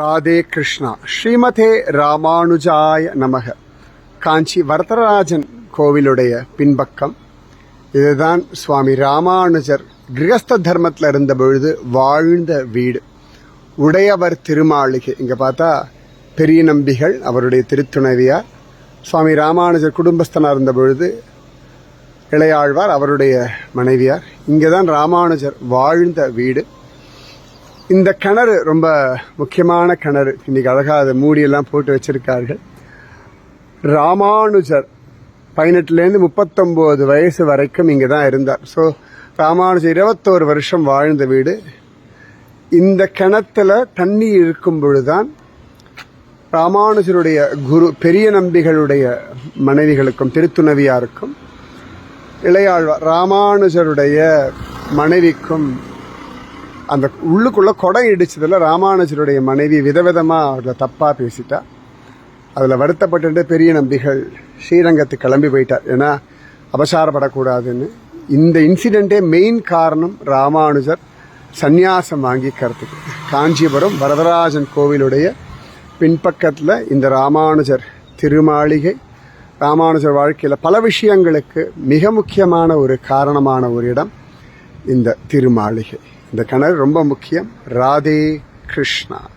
ராதே கிருஷ்ணா. ஸ்ரீமதே ராமானுஜாய நமக. காஞ்சி வரதராஜன் கோவிலுடைய பின்பக்கம். இதுதான் சுவாமி ராமானுஜர் கிரகஸ்த தர்மத்தில் இருந்த பொழுது வாழ்ந்த வீடு. உடையவர் திருமாளிகை. இங்கே பார்த்தா பெரிய நம்பிகள் அவருடைய திருத்துணைவியார். சுவாமி ராமானுஜர் குடும்பஸ்தனாக இருந்த பொழுது இளையாழ்வார் அவருடைய மனைவியார். இங்கே தான் ராமானுஜர் வாழ்ந்த வீடு. இந்த கிணறு ரொம்ப முக்கியமான கிணறு. இன்னைக்கு அழகாக அதை மூடியெல்லாம் போட்டு வச்சிருக்கார்கள். ராமானுஜர் பதினெட்டுலேருந்து முப்பத்தொம்போது வயசு வரைக்கும் இங்கே தான் இருந்தார். ஸோ ராமானுஜர் இருபத்தோரு வருஷம் வாழ்ந்த வீடு. இந்த கிணத்துல தண்ணி இருக்கும் பொழுதுதான் ராமானுஜருடைய குரு பெரிய நம்பிகளுடைய மனைவிகளுக்கும் திருத்துணவியாருக்கும் இளையாழ்வார் ராமானுஜருடைய மனைவிக்கும் அந்த உள்ளுக்குள்ள கொடை இடிச்சதுல ராமானுஜருடைய மனைவி விதவிதமாக அவர்களை தப்பாக பேசிட்டா. அதில் வருத்தப்பட்டு பெரிய நம்பிகள் ஸ்ரீரங்கத்துக்கு கிளம்பி போயிட்டார். ஏன்னா அபசாரப்படக்கூடாதுன்னு. இந்த இன்சிடெண்ட்டே மெயின் காரணம் ராமானுஜர் சந்நியாசம் வாங்கிக்கிறதுக்கு. காஞ்சிபுரம் வரதராஜன் கோவிலுடைய பின்பக்கத்தில் இந்த ராமானுஜர் திருமாளிகை. ராமானுஜர் வாழ்க்கையில் பல விஷயங்களுக்கு மிக முக்கியமான ஒரு காரணமான ஒரு இடம். இந்த திருமாளிகை. இந்த கிணறு ரொம்ப முக்கியம். ராதே கிருஷ்ணா.